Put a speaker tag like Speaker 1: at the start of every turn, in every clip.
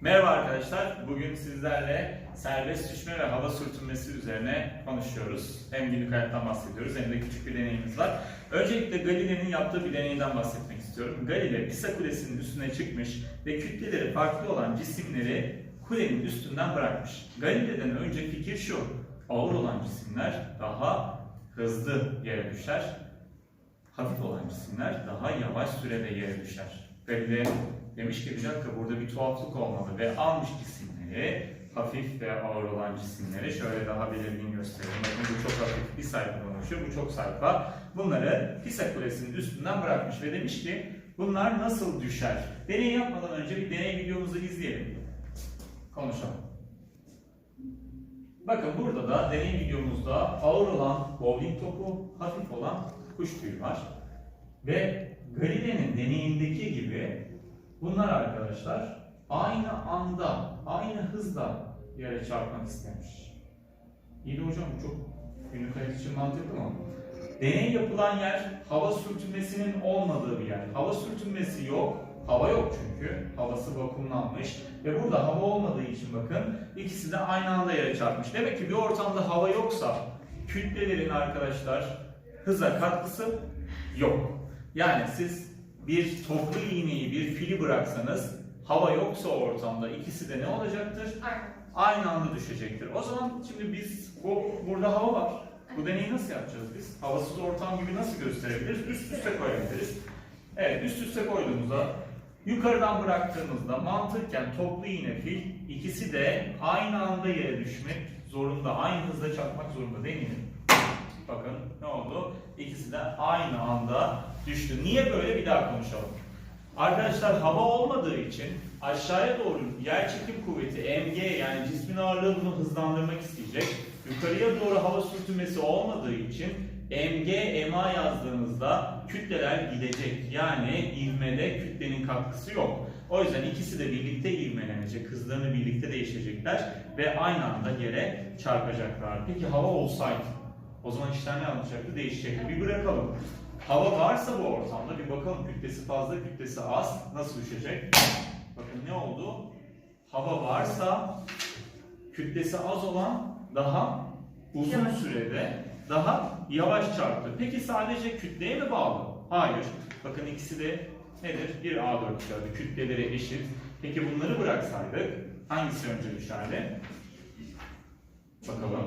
Speaker 1: Merhaba arkadaşlar. Bugün sizlerle serbest düşme ve hava sürtünmesi üzerine konuşuyoruz. Hem günlük hayattan bahsediyoruz hem de küçük bir deneyimiz var. Öncelikle Galile'nin yaptığı bir deneyden bahsetmek istiyorum. Galile Pisa Kulesi'nin üstüne çıkmış ve kütleleri farklı olan cisimleri kulenin üstünden bırakmış. Galile'den önce fikir şu, ağır olan cisimler daha hızlı yere düşer, hafif olan cisimler daha yavaş sürede yere düşer. Galile demiş ki bir dakika burada bir tuhaflık olmalı ve almış cisimleri hafif ve ağır olan cisimleri şöyle daha belirgin gösterelim. Bakın bu çok hafif bir sayfadan oluşuyor, bu çok sayfa. Bunları Pisa Kulesi'nin üstünden bırakmış ve demiş ki bunlar nasıl düşer? Deney yapmadan önce bir deney videomuzu izleyelim. Konuşalım. Bakın burada da deney videomuzda ağır olan bowling topu, hafif olan kuş tüyü var. Ve Galile'nin deneyindeki gibi bunlar arkadaşlar aynı anda, aynı hızla yere çarpmak istemiş. İyi de hocam bu çok günlük hayat için mantıklı mı? Deney yapılan yer hava sürtünmesinin olmadığı bir yer. Hava sürtünmesi yok. Hava yok çünkü. Havası vakumlanmış. Ve burada hava olmadığı için bakın ikisi de aynı anda yere çarpmış. Demek ki bir ortamda hava yoksa kütlelerin arkadaşlar hıza katkısı yok. Yani siz bir toplu iğneyi, bir fili bıraksanız hava yoksa ortamda ikisi de ne olacaktır?
Speaker 2: Aynen.
Speaker 1: Aynı anda düşecektir. O zaman şimdi biz bu burada hava var. Bu deneyi nasıl yapacağız biz? Havasız ortam gibi nasıl gösterebiliriz? Üst üste koyabiliriz. Evet, üst üste koyduğumuzda yukarıdan bıraktığımızda mantıken toplu iğne fil ikisi de aynı anda yere düşmek zorunda, aynı hızda çarpmak zorunda değil mi? Bakın ne oldu? İkisi de aynı anda düştü. Niye böyle bir daha konuşalım. Arkadaşlar hava olmadığı için aşağıya doğru yer çekim kuvveti mg yani cismin ağırlığı bunu hızlandırmak isteyecek. Yukarıya doğru hava sürtünmesi olmadığı için mg ma yazdığınızda kütleler gidecek. Yani ivmede kütlenin katkısı yok. O yüzden ikisi de birlikte ivmelenecek, hızlarını birlikte değişecekler ve aynı anda yere çarpacaklar. Peki hava olsaydı o zaman işler ne olacaktı? Değişecekti. Bir bırakalım. Hava varsa bu ortamda bir bakalım kütlesi fazla, kütlesi az nasıl düşecek? Bakın ne oldu? Hava varsa kütlesi az olan daha uzun
Speaker 2: Yavaş.
Speaker 1: sürede daha yavaş çarptı. Peki sadece kütleye mi bağlı? Hayır. Bakın ikisi de nedir? Bir A4 kağıdı. Kütleleri eşit. Peki bunları bıraksaydık hangisi önce düşerdi? Bakalım.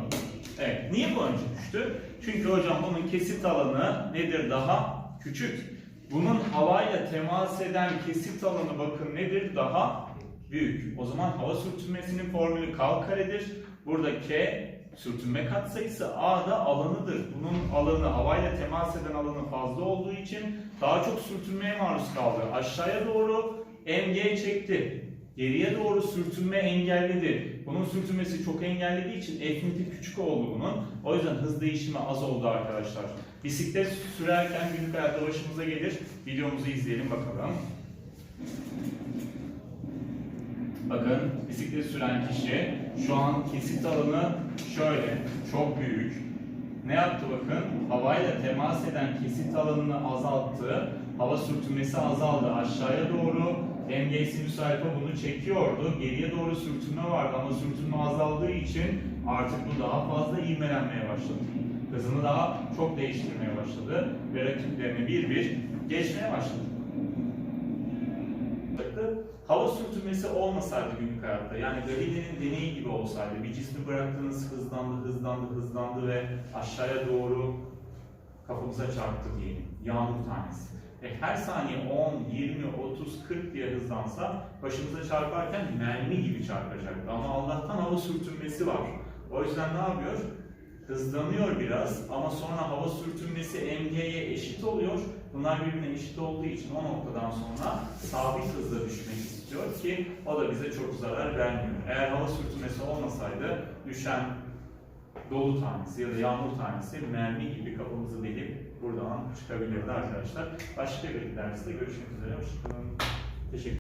Speaker 1: Evet. Niye bu önce düştü? Çünkü hocam bunun kesit alanı nedir daha küçük. Bunun havayla temas eden kesit alanı bakın nedir? Daha büyük. O zaman hava sürtünmesinin formülü K karedir. Burada K sürtünme katsayısı A da alanıdır. Bunun alanı havayla temas eden alanı fazla olduğu için daha çok sürtünmeye maruz kaldı. Aşağıya doğru mg çekti. Geriye doğru sürtünme engelledi. Bunun sürtünmesi çok engellediği için F küçük oldu bunun. O yüzden hız değişimi az oldu arkadaşlar. Bisiklet sürerken günlük hayatta başımıza gelir. Videomuzu izleyelim bakalım. Bakın bisiklet süren kişi şu an kesit alanı şöyle çok büyük. Ne yaptı bakın? Havayla temas eden kesit alanını azalttı. Hava sürtünmesi azaldı. Aşağıya doğru Sinüs alfa bunu çekiyordu. Geriye doğru sürtünme vardı ama sürtünme azaldığı için artık bu daha fazla ivmelenmeye başladı. Hızını daha çok değiştirmeye başladı ve rakiplerini bir bir geçmeye başladı. Hava sürtünmesi olmasaydı günlük hayatta, yani Galile'nin deneyi gibi olsaydı, bir cismi bıraktınız, hızlandı, hızlandı, hızlandı ve aşağıya doğru kafamıza çarptı diyelim, yağmur tanesi. Ve her saniye 10, 20, 30, 40 diye hızlansa başımıza çarparken mermi gibi çarpacaktı. Ama Allah'tan hava sürtünmesi var. O yüzden ne yapıyor? Hızlanıyor biraz ama sonra hava sürtünmesi MG'ye eşit oluyor. Bunlar birbirine eşit olduğu için o noktadan sonra sabit hızla düşmek istiyor ki o da bize çok zarar vermiyor. Eğer hava sürtünmesi olmasaydı düşen dolu tanesi ya da yağmur tanesi mermi gibi kafamızı delip buradan çıkabilirdi arkadaşlar. Başka bir derste görüşmek üzere. Hoşçakalın. Teşekkür